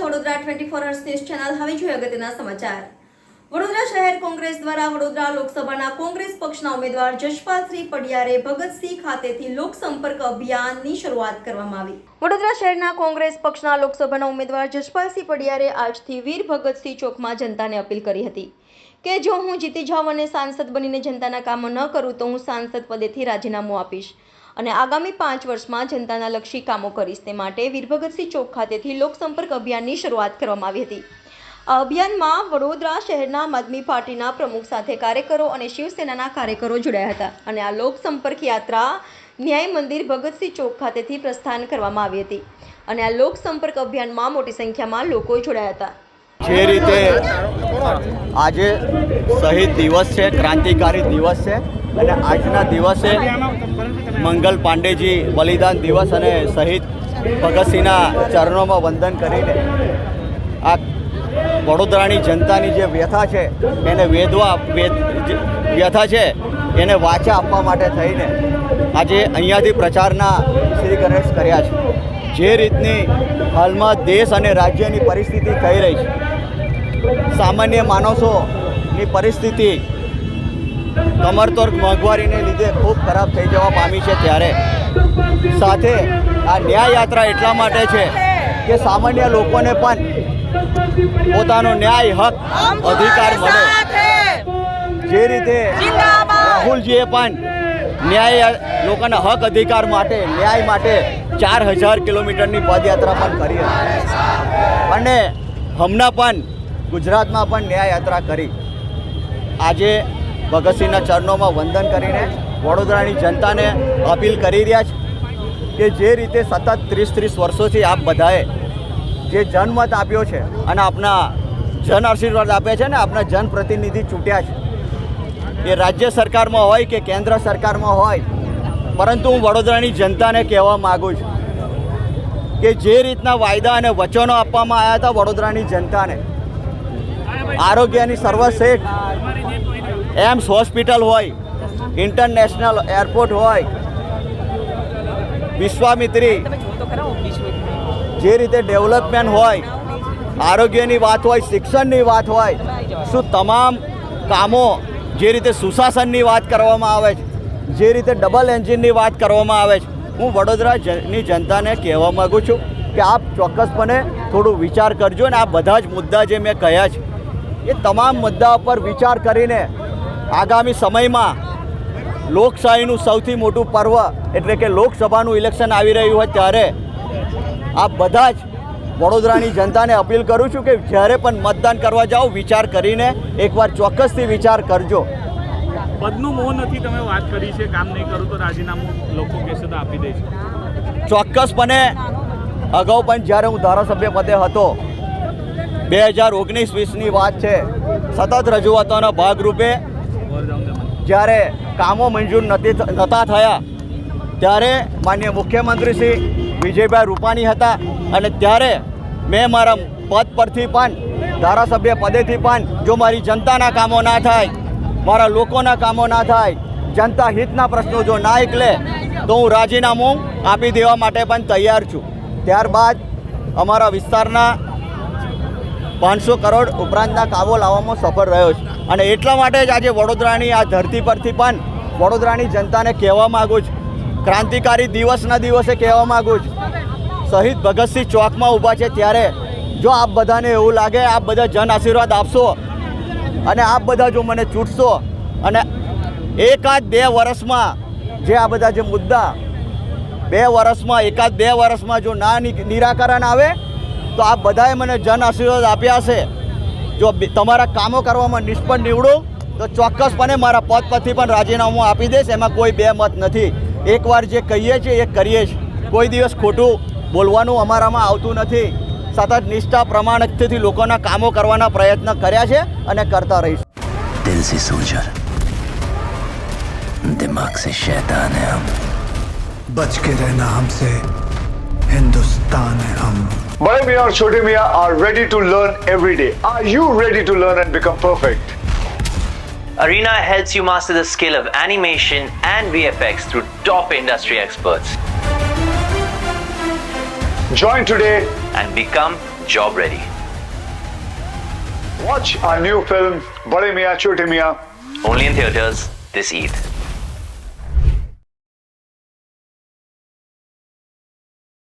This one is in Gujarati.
Vadodara twenty four hours news હવે જોઈએ અગત્યના સમાચાર. વડોદરા શહેર કોંગ્રેસ દ્વારા વડોદરા લોકસભાના કોંગ્રેસ પક્ષના ઉમેદવાર જશપાલસિંહ પડિયારે ભગતસિંહ ખાતેથી લોકસંપર્ક અભિયાનની શરૂઆત કરવામાં આવી. વડોદરા શહેરના કોંગ્રેસ પક્ષના લોકસભાના ઉમેદવાર જશપાલસિંહ પડિયારે આજથી વીર ભગતસિંહ ચોકમાં જનતાને અપીલ કરી હતી. કે જો હું જીતી જાઉં અને સાંસદ બનીને જનતાના કામો ન કરું, તો હું સાંસદ પદેથી રાજીનામું આપીશ. અને આગામી પાંચ વર્ષમાં જનતાના લક્ષી કામો કરીશ. તે માટે વીરભગતસિંહ ચોક ખાતેથી લોકસંપર્ક અભિયાનની શરૂઆત કરવામાં આવી હતી. આ અભિયાનમાં વડોદરા શહેરના આમ આદમી પાર્ટીના પ્રમુખ સાથે કાર્યકરો અને શિવસેનાના કાર્યકરો જોડાયા હતા. અને આ લોકસંપર્ક યાત્રા ન્યાય મંદિર ભગતસિંહ ચોક ખાતેથી પ્રસ્થાન કરવામાં આવી હતી. અને આ લોકસંપર્ક અભિયાનમાં મોટી સંખ્યામાં લોકો જોડાયા હતા. જે રીતે આજે શહીદ દિવસ છે, ક્રાંતિકારી દિવસ છે અને આજના દિવસે મંગલ પાંડેજી બલિદાન દિવસ અને શહીદ ભગતસિંહના ચરણોમાં વંદન કરીને આ વડોદરાની જનતાની જે વ્યથા છે, એને વેદવા, વેદ વ્યથા છે, એને વાચા આપવા માટે થઈને આજે અહીંયાથી પ્રચારના શ્રી ગણેશ કર્યા છે. જે રીતની હાલમાં દેશ અને રાજ્યની પરિસ્થિતિ થઈ રહી છે સામાન્ય માણસોની પરિસ્થિતિ કમરતોડ મોંઘવારીને લીધે ખૂબ ખરાબ થઈ જવા પામી છે ત્યારે. સાથે આ ન્યાય યાત્રા એટલા માટે છે કે સામાન્ય લોકોને પણ પોતાનો ન્યાય હક અધિકાર મળે. જે રીતે રાહુલજીએ પણ ન્યાય લોકોના હક અધિકાર માટે ન્યાય માટે ચાર હજાર કિલોમીટરની પદયાત્રા પણ કરી હતી અને હમણાં પણ ગુજરાતમાં પણ ન્યાય યાત્રા કરી. આજે ભગતસિંહના ચરણોમાં વંદન કરીને વડોદરાની જનતાને અપીલ કરી રહ્યા છે કે જે રીતે સતત ત્રીસ ત્રીસ વર્ષોથી આપ બધાએ જે જનમત આપ્યો છે અને આપના જન આશીર્વાદ આપ્યા છે ને આપના જનપ્રતિનિધિ ચૂંટ્યા છે, એ રાજ્ય સરકારમાં હોય કે કેન્દ્ર સરકારમાં હોય, પરંતુ હું વડોદરાની જનતાને કહેવા માગું છું કે જે રીતના વાયદા અને વચનો આપવામાં આવ્યા હતા વડોદરાની જનતાને આરોગ્યની સર્વશ્રેષ્ઠ. એમ્સ હોસ્પિટલ હોય, ઇન્ટરનેશનલ એરપોર્ટ હોય, વિશ્વામિત્રી, જે રીતે ડેવલપમેન્ટ હોય, આરોગ્યની વાત હોય, શિક્ષણની વાત હોય, શું તમામ કામો જે રીતે સુશાસનની વાત કરવામાં આવે છે, જે રીતે ડબલ એન્જિનની વાત કરવામાં આવે છે, હું વડોદરાની જનતાને કહેવા માગું છું કે આપ ચોક્કસપણે થોડું વિચાર કરજો ને આ બધા જ મુદ્દા જે મેં કહ્યા છે એ તમામ મુદ્દા પર વિચાર કરીને આગામી સમયમાં લોકશાહીનું સૌથી મોટું પર્વ એટલે કે લોકસભાનું ઇલેક્શન આવી રહ્યું હોય ત્યારે આ બધા જ વડોદરાની જનતાને અપીલ કરું છું કે જ્યારે પણ મતદાન કરવા જાઓ વિચાર કરીને એકવાર ચોક્કસથી વિચાર કરજો. પદનું મોહ નથી તમે વાત કરી છે કામ નહીં કરું તો રાજીનામું લોકો કહેશે તો આપી દે છે. ચોક્કસપણે અગાઉ પણ જ્યારે હું ધારાસભ્ય પદે હતો બે હજાર ઓગણીસ વીસની વાત છે. સતત રજૂઆતોના ભાગરૂપે જ્યારે કામો મંજૂર નથી નહોતા થયા, ત્યારે માન્ય મુખ્યમંત્રી શ્રી વિજયભાઈ રૂપાણી હતા અને ત્યારે મેં મારા પદ પરથી પણ, ધારાસભ્ય પદેથી પણ, જો મારી જનતાના કામો ના થાય, મારા લોકોના કામો ના થાય, જનતા હિતના પ્રશ્નો જો ના એકલે, તો હું રાજીનામું આપી દેવા માટે પણ તૈયાર છું. ત્યારબાદ અમારા વિસ્તારના પાંચસો કરોડ ઉપરાંતના કાબો લાવવામાં સફળ રહ્યો છે. અને એટલા માટે જ આજે વડોદરાની આ ધરતી પરથી પણ વડોદરાની જનતાને કહેવા માગું છું. ક્રાંતિકારી દિવસના દિવસે કહેવા માગું છું. શહીદ ભગતસિંહ ચોકમાં ઊભા છે ત્યારે જો આપ બધાને એવું લાગે, આપ બધા જન આશીર્વાદ આપશો અને આપ બધા જો મને ચૂંટશો અને એકાદ બે વર્ષમાં જે આ બધા જે મુદ્દા, બે વર્ષમાં, એકાદ બે વર્ષમાં જો ના નિરાકરણ આવે તો આ બધાએ મને જન આશીર્વાદ આપ્યા છે. જો તમારા કામો કરવામાં નિષ્ફળ નીવડું તો ચોક્કસપણે મારા પદ પરથી પણ રાજીનામું આપી દઈશ. એમાં કોઈ બે મત નથી. એકવાર જે કહીએ છીએ એ કરીએ જ. કોઈ દિવસ ખોટું બોલવાનું અમારામાં આવતું નથી. સતત નિષ્ઠા પ્રમાણિકથી લોકોના કામો કરવાના પ્રયત્ન કર્યા છે અને કરતા રહીશું. દિલ સે સોલ્જર દિમાગ સે શૈતાન હે હમ. બચ કે રહેના હિન્દુ Bade Miyan और Chote Miyan are ready to learn every day. Are you ready to learn and become perfect? Arena helps you master the skill of animation and VFX through top industry experts Join today and become job ready. Watch our new film Bade Miyan Chote Miyan Only in theaters this Eid.